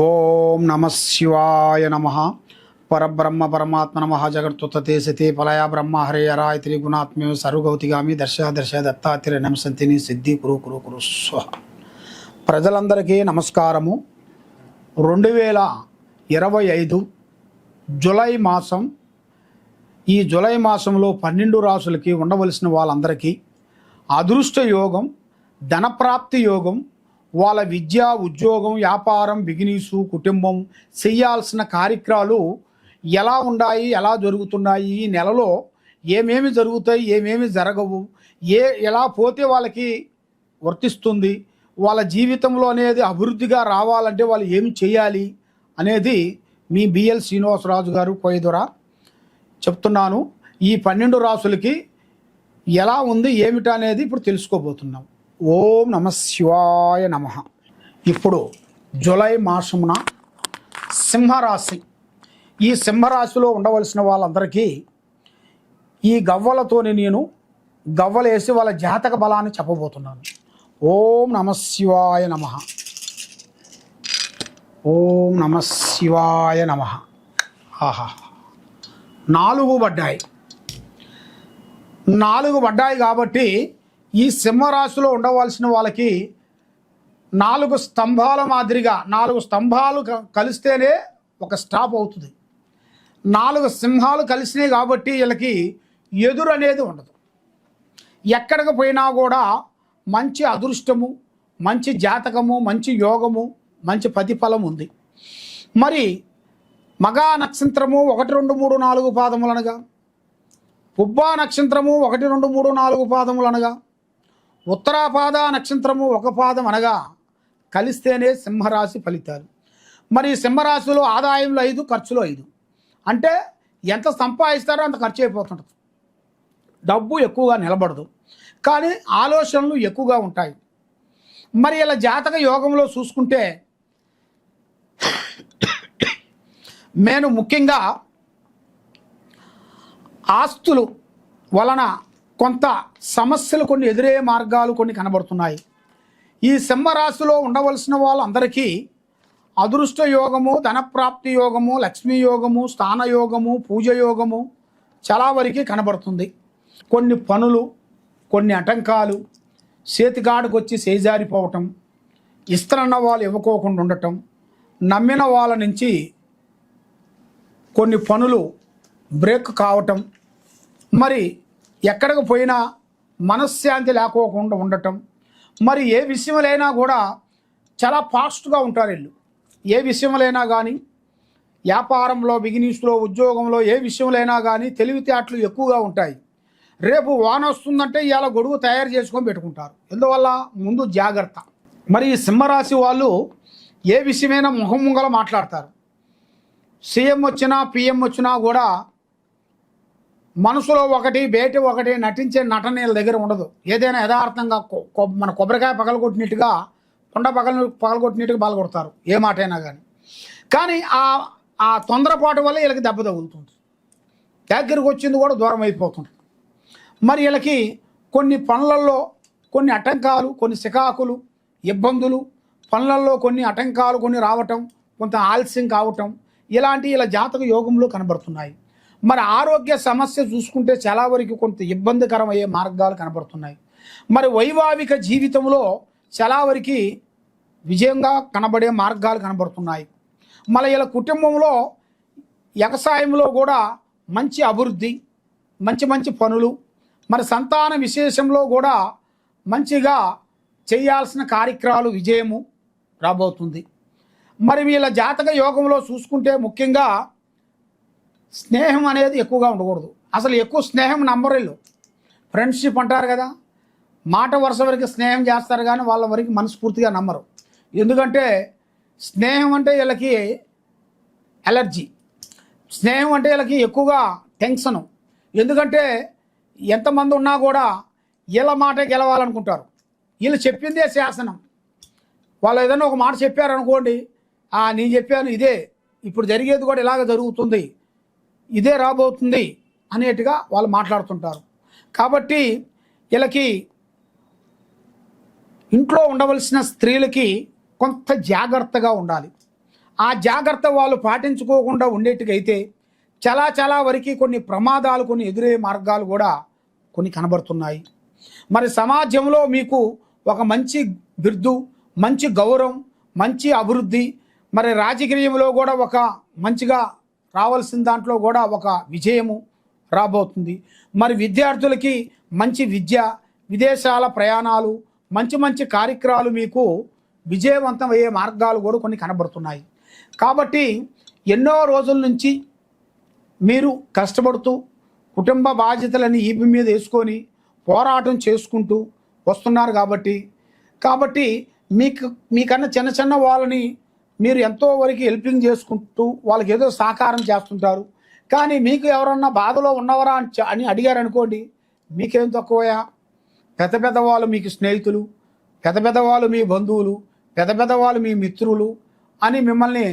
ఓం నమ శివాయ నమ. పరబ్రహ్మ పరమాత్మ నమ జగత్తుతే సతి పలయ బ్రహ్మ హరే హరాయ త్రిగుణాత్మ్య సర్వగౌతిగామి దర్శ దర్శ దత్తాత్రి నమసంతిని సిద్ధి కురు కురు కురు స్వ. ప్రజలందరికీ నమస్కారము. రెండు వేల ఇరవై ఐదు జులై మాసం ఈ జులై మాసంలో పన్నెండు రాసులకి ఉండవలసిన వాళ్ళందరికీ అదృష్ట యోగం ధనప్రాప్తి యోగం వాళ్ళ విద్య ఉద్యోగం వ్యాపారం బిజినెస్ కుటుంబం చేయాల్సిన కార్యక్రమాలు ఎలా ఉన్నాయి ఎలా జరుగుతున్నాయి ఈ నెలలో ఏమేమి జరుగుతాయి ఏమేమి జరగవు ఏ ఎలా పోతే వాళ్ళకి వర్తిస్తుంది వాళ్ళ జీవితంలో అనేది అభివృద్ధిగా రావాలంటే వాళ్ళు ఏమి చేయాలి అనేది మీ బిఎల్ శ్రీనివాసరాజు గారు కోయదుర చెప్తున్నాను. ఈ పన్నెండు రాసులకి ఎలా ఉంది ఏమిటనేది ఇప్పుడు తెలుసుకోబోతున్నాం. ఓం నమ శివాయ నమ. ఇప్పుడు జూలై మాసమున సింహరాశి. ఈ సింహరాశిలో ఉండవలసిన వాళ్ళందరికీ ఈ గవ్వలతోని నేను గవ్వలేసి వాళ్ళ జాతక బలాన్ని చెప్పబోతున్నాను. ఓం నమ శివాయ నమ. ఓం నమ శివాయ నమ. ఆహా. నాలుగు పడ్డాయి. నాలుగు పడ్డాయి కాబట్టి ఈ సింహరాశిలో ఉండవలసిన వాళ్ళకి నాలుగు స్తంభాల మాదిరిగా నాలుగు స్తంభాలు క- కలిస్తేనే ఒక స్టాప్ అవుతుంది. నాలుగు సింహాలు కలిసినాయి కాబట్టి వీళ్ళకి ఎదురు అనేది ఉండదు. ఎక్కడికి పోయినా కూడా మంచి అదృష్టము మంచి జాతకము మంచి యోగము మంచి ప్రతిఫలం ఉంది. మరి మగా నక్షత్రము ఒకటి రెండు మూడు నాలుగు పాదములనగా పుబ్బా నక్షత్రము ఒకటి రెండు మూడు నాలుగు పాదములనగా ఉత్తరాపాద నక్షత్రము ఒక పాదం అనగా కలిస్తేనే సింహరాశి ఫలితాలు. మరి సింహరాశిలో ఆదాయంలో ఐదు ఖర్చులో ఐదు. అంటే ఎంత సంపాదిస్తారో అంత ఖర్చు అయిపోతుంటుంది. డబ్బు ఎక్కువగా నిలబడదు. కానీ ఆలోచనలు ఎక్కువగా ఉంటాయి. మరి ఇలా జాతక యోగంలో చూసుకుంటే నేను ముఖ్యంగా ఆస్తులు వలన కొంత సమస్యలు కొన్ని ఎదురయ్యే మార్గాలు కొన్ని కనబడుతున్నాయి. ఈ సింహరాశిలో ఉండవలసిన వాళ్ళందరికీ అదృష్ట యోగము ధనప్రాప్తి యోగము లక్ష్మీ యోగము స్థాన యోగము పూజ యోగము చాలా వరకు కనబడుతుంది. కొన్ని పనులు కొన్ని ఆటంకాలు చేతిగాడికి వచ్చి చేజారిపోవటం ఇస్తారన్న వాళ్ళు ఇవ్వకోకుండా ఉండటం నమ్మిన వాళ్ళ నుంచి కొన్ని పనులు బ్రేక్ కావటం మరి ఎక్కడికి పోయినా మనశ్శాంతి లేకోకుండా ఉండటం. మరి ఏ విషయంలైనా కూడా చాలా ఫాస్ట్గా ఉంటారు వీళ్ళు. ఏ విషయంలైనా కానీ వ్యాపారంలో బిజినెస్లో ఉద్యోగంలో ఏ విషయంలైనా కానీ తెలివితేటలు ఎక్కువగా ఉంటాయి. రేపు వాన వస్తుందంటే ఇవాళ గొడుగు తయారు చేసుకొని పెట్టుకుంటారు. ఎందువల్ల? ముందు జాగ్రత్త. మరి ఈ సింహరాశి వాళ్ళు ఏ విషయమైనా ముఖం ముంగల మాట్లాడతారు. సీఎం వచ్చినా పిఎం వచ్చినా కూడా మనసులో ఒకటి బయట ఒకటి నటించే నటన వీళ్ళ దగ్గర ఉండదు. ఏదైనా యథార్థంగా కొ- మన కొబ్బరికాయ పగలగొట్టినట్టుగా కొండ పగల పగలగొట్టినట్టుగా పగలగొడతారు ఏ మాటైనా కానీ కానీ ఆ ఆ తొందరపాటు వల్ల వీళ్ళకి దెబ్బ తగులుతుంది. దగ్గరికి వచ్చింది కూడా దూరం అయిపోతుంది. మరి వీళ్ళకి కొన్ని పనులలో కొన్ని ఆటంకాలు కొన్ని సికాకులు ఇబ్బందులు పనులలో కొన్ని ఆటంకాలు కొన్ని రావటం కొంత ఆలస్యం కావటం ఇలాంటి ఇలా జాతక యోగంలో కనబడుతున్నాయి. మరి ఆరోగ్య సమస్య చూసుకుంటే చాలా వరకు కొంత ఇబ్బందికరమయ్యే మార్గాలు కనబడుతున్నాయి. మరి వైవాహిక జీవితంలో చాలా వరకు విజయంగా కనబడే మార్గాలు కనబడుతున్నాయి. మళ్ళీ ఇలా కుటుంబంలో వ్యవసాయంలో కూడా మంచి అభివృద్ధి మంచి మంచి పనులు మరి సంతాన విశేషంలో కూడా మంచిగా చేయాల్సిన కార్యక్రమాలు విజయము రాబోతుంది. మరి వీళ్ళ జాతక యోగంలో చూసుకుంటే ముఖ్యంగా స్నేహం అనేది ఎక్కువగా ఉండకూడదు. అసలు ఎక్కువ స్నేహం నమ్మరు వీళ్ళు. ఫ్రెండ్షిప్ అంటారు కదా. మాట వరుస వరకు స్నేహం చేస్తారు కానీ వాళ్ళ వరకు మనస్ఫూర్తిగా నమ్మరు. ఎందుకంటే స్నేహం అంటే వీళ్ళకి ఎలర్జీ స్నేహం అంటే వీళ్ళకి ఎక్కువగా టెన్షను. ఎందుకంటే ఎంతమంది ఉన్నా కూడా వీళ్ళ మాట గెలవాలనుకుంటారు. వీళ్ళు చెప్పిందే శాసనం. వాళ్ళు ఏదైనా ఒక మాట చెప్పారనుకోండి నేను చెప్పాను ఇదే. ఇప్పుడు జరిగేది కూడా ఇలాగ జరుగుతుంది. ఇదే రాబోతుంది అనేట్టుగా వాళ్ళు మాట్లాడుతుంటారు. కాబట్టి వీళ్ళకి ఇంట్లో ఉండవలసిన స్త్రీలకి కొంత జాగ్రత్తగా ఉండాలి. ఆ జాగ్రత్త వాళ్ళు పాటించుకోకుండా ఉండేట్టుకైతే చాలా చాలా వరకు కొన్ని ప్రమాదాలు కొన్ని ఎదురయ్యే మార్గాలు కూడా కొన్ని కనబడుతున్నాయి. మరి సమాజంలో మీకు ఒక మంచి బిర్దు మంచి గౌరవం మంచి అభివృద్ధి మరి రాజకీయంలో కూడా ఒక మంచిగా రావాల్సిన దాంట్లో కూడా ఒక విజయము రాబోతుంది. మరి విద్యార్థులకి మంచి విద్య విదేశాల ప్రయాణాలు మంచి మంచి కార్యక్రమాలు మీకు విజయవంతం అయ్యే మార్గాలు కూడా కొన్ని కనబడుతున్నాయి. కాబట్టి ఎన్నో రోజుల నుంచి మీరు కష్టపడుతూ కుటుంబ బాధ్యతలని ఈపి మీద వేసుకొని పోరాటం చేసుకుంటూ వస్తున్నారు కాబట్టి కాబట్టి మీకు మీకన్నా చిన్న చిన్న వాళ్ళని మీరు ఎంతో వరకు హెల్పింగ్ చేసుకుంటూ వాళ్ళకి ఏదో సహకారం చేస్తుంటారు. కానీ మీకు ఎవరన్నా బాధలో ఉన్నవరా అని అని అడిగారు అనుకోండి మీకేం తక్కువయా పెద్ద పెద్ద వాళ్ళు మీకు స్నేహితులు పెద్ద పెద్ద వాళ్ళు మీ బంధువులు పెద్ద పెద్ద వాళ్ళు మీ మిత్రులు అని మిమ్మల్ని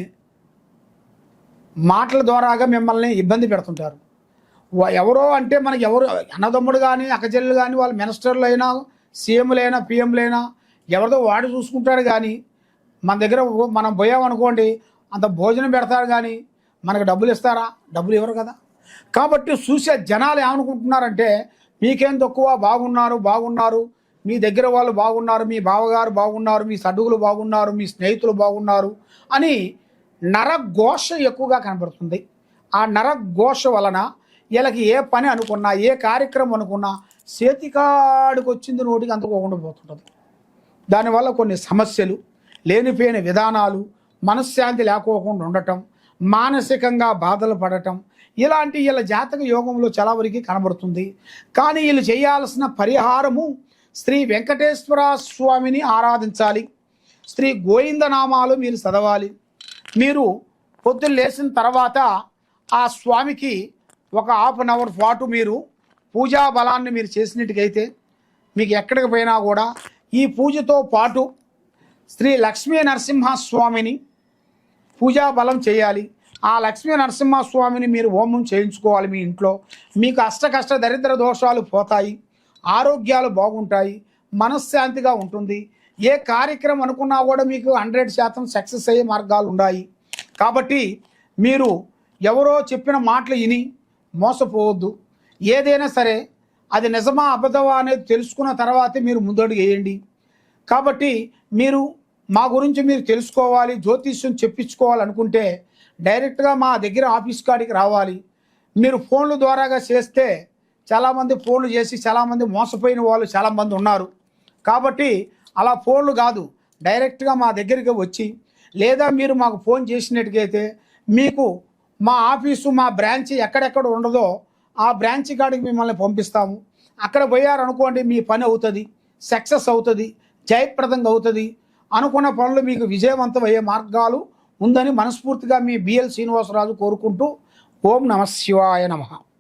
మాటల ద్వారాగా మిమ్మల్ని ఇబ్బంది పెడుతుంటారు. ఎవరో అంటే మనకి ఎవరు అన్నదమ్ముడు కానీ అక్కచెల్లెలు కానీ వాళ్ళు మినిస్టర్లు అయినా సీఎంలైనా పిఎంలైనా ఎవరిదో వాడు చూసుకుంటాడు కానీ మన దగ్గర మనం పోయామనుకోండి అంత భోజనం పెడతారు కానీ మనకు డబ్బులు ఇస్తారా? డబ్బులు ఇవ్వరు కదా. కాబట్టి చూసే జనాలు ఏమనుకుంటున్నారంటే మీకేం తక్కువ? బాగున్నారు బాగున్నారు. మీ దగ్గర వాళ్ళు బాగున్నారు మీ బావగారు బాగున్నారు మీ సడుగులు బాగున్నారు మీ స్నేహితులు బాగున్నారు అని నరఘోష ఎక్కువగా కనబడుతుంది. ఆ నరఘోష వలన వీళ్ళకి ఏ పని అనుకున్నా ఏ కార్యక్రమం అనుకున్నా చేతికాడికి వచ్చింది నోటికి అందుకోకుండా పోతుంటుంది. దానివల్ల కొన్ని సమస్యలు లేనిపోయిన విధానాలు మనశ్శాంతి లేకోకుండా ఉండటం మానసికంగా బాధలు పడటం ఇలాంటి వీళ్ళ జాతక యోగంలో చాలా వరకు కనబడుతుంది. కానీ వీళ్ళు చేయాల్సిన పరిహారము శ్రీ వెంకటేశ్వర స్వామిని ఆరాధించాలి. శ్రీ గోవిందనామాలు మీరు చదవాలి. మీరు పొద్దున్న లేచిన తర్వాత ఆ స్వామికి ఒక హాఫ్ అన్ అవర్ పాటు మీరు పూజా బలాన్ని మీరు చేసినట్టుగైతే మీకు ఎక్కడికి పోయినా కూడా ఈ పూజతో పాటు శ్రీ లక్ష్మీ నరసింహస్వామిని పూజా బలం చేయాలి. ఆ లక్ష్మీ నరసింహస్వామిని మీరు హోమం చేయించుకోవాలి మీ ఇంట్లో. మీకు అష్ట కష్ట దరిద్ర దోషాలు పోతాయి. ఆరోగ్యాలు బాగుంటాయి. మనశ్శాంతిగా ఉంటుంది. ఏ కార్యక్రమం అనుకున్నా కూడా మీకు హండ్రెడ్ శాతం సక్సెస్ అయ్యే మార్గాలు ఉన్నాయి. కాబట్టి మీరు ఎవరో చెప్పిన మాటలు విని మోసపోవద్దు. ఏదైనా సరే అది నిజమా అబద్ధమా అనేది తెలుసుకున్న తర్వాతే మీరు ముందడుగు వేయండి. కాబట్టి మీరు మా గురించి మీరు తెలుసుకోవాలి జ్యోతిష్యం చెప్పించుకోవాలనుకుంటే డైరెక్ట్గా మా దగ్గర ఆఫీస్ కాడికి రావాలి. మీరు ఫోన్ల ద్వారాగా చేస్తే చాలామంది ఫోన్లు చేసి చాలామంది మోసపోయిన వాళ్ళు చాలామంది ఉన్నారు. కాబట్టి అలా ఫోన్లు కాదు డైరెక్ట్గా మా దగ్గరికి వచ్చి లేదా మీరు మాకు ఫోన్ చేసినట్టుకైతే మీకు మా ఆఫీసు మా బ్రాంచ్ ఎక్కడెక్కడ ఉండదో ఆ బ్రాంచ్ కాడికి మిమ్మల్ని పంపిస్తాము. అక్కడ పోయారనుకోండి మీ పని అవుతుంది సక్సెస్ అవుతుంది జయప్రదంగా అవుతుంది. అనుకున్న పనులు మీకు విజయవంతం అయ్యే మార్గాలు ఉందని మనస్ఫూర్తిగా మీ బిఎల్ శ్రీనివాసరాజు కోరుకుంటూ ఓం నమ శివాయ నమః.